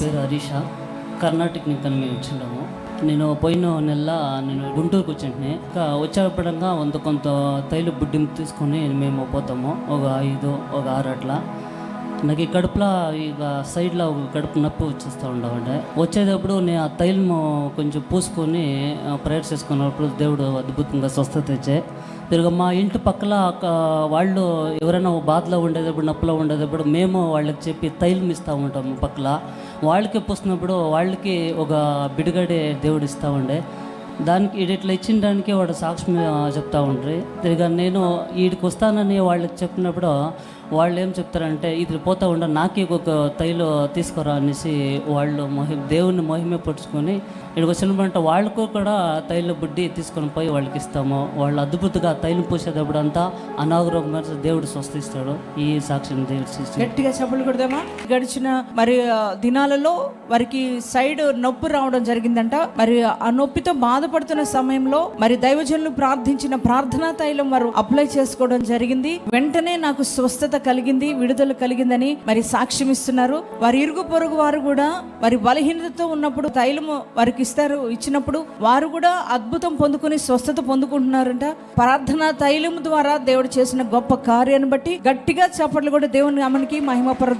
పేరు హరీష. కర్ణాటక నుంచి మేము వచ్చినాము నేను పోయిన నెల నేను గుంటూరుకు వచ్చింటే ఇంకా వచ్చేపడంగా వంద కొంత తైలు బుడ్డి తీసుకొని మేము పోతాము. ఒక ఐదు ఒక ఆరు అట్లా. నాకు ఈ కడుపులో ఇక సైడ్లో ఒక కడుపు నొప్పి వచ్చేస్తూ ఉండవండి వచ్చేటప్పుడు నేను ఆ తైలము కొంచెం పూసుకొని ప్రేయర్ చేసుకున్నప్పుడు దేవుడు అద్భుతంగా స్వస్థత ఇచ్చే. తిరుగు మా ఇంటి పక్కల వాళ్ళు ఎవరైనా బాధలో ఉండేటప్పుడు నొప్పిలో ఉండేటప్పుడు మేము వాళ్ళకి చెప్పి తైలం ఇస్తూ ఉంటాము పక్కల. వాళ్ళకి పూసినప్పుడు వాళ్ళకి ఒక బిడుగడే దేవుడు ఇస్తూ ఉండే. దానికి ఇట్లా ఇచ్చిన దానికి వాడు సాక్ష్యం చెప్తూ చెప్తా ఉండ్రి. తిరిగా నేను వీడికి వస్తానని వాళ్ళకి చెప్పినప్పుడు వాళ్ళు ఏం చెప్తారంటే ఇది పోతా ఉండ నాకే ఒక తైలు తీసుకురా అనేసి వాళ్ళు మహి దేవుని మహిమ పట్టుకొని ఇక్కడికి వచ్చినప్పుడు వాళ్ళకు కూడా తైలు బుడ్డి తీసుకొని పోయి వాళ్ళకి ఇస్తాము. వాళ్ళు అద్భుతంగా తైలు పూసేటప్పుడు అంతా అనారోగ్యం దేవుడు స్వస్థిస్తాడు. ఈ సాక్షిని దేవుడు గట్టిగా చెప్పలు కొడదామా గడిచిన మరి దినాలలో వారికి సైడ్ నొప్పి రావడం జరిగిందంట. మరి ఆ నొప్పితో బాధపడుతున్న సమయంలో మరి దైవజనులు ప్రార్థించిన ప్రార్థనా తైలం వారు అప్లై చేసుకోవడం జరిగింది. వెంటనే నాకు స్వస్థత కలిగింది విడుదల కలిగిందని మరి సాక్ష్యం ఇస్తున్నారు. వారి ఇరుగు పొరుగు వారు కూడా వారి బలహీనతతో ఉన్నప్పుడు తైలము వారికి ఇస్తారు ఇచ్చినప్పుడు వారు కూడా అద్భుతం పొందుకుని స్వస్థత పొందుకుంటున్నారంట. ప్రార్థన తైలం ద్వారా దేవుడు చేసిన గొప్ప కార్యాన్ని బట్టి గట్టిగా చప్పట్లు కూడా దేవుని అమ్మనికి మహిమ పరుద్దాం.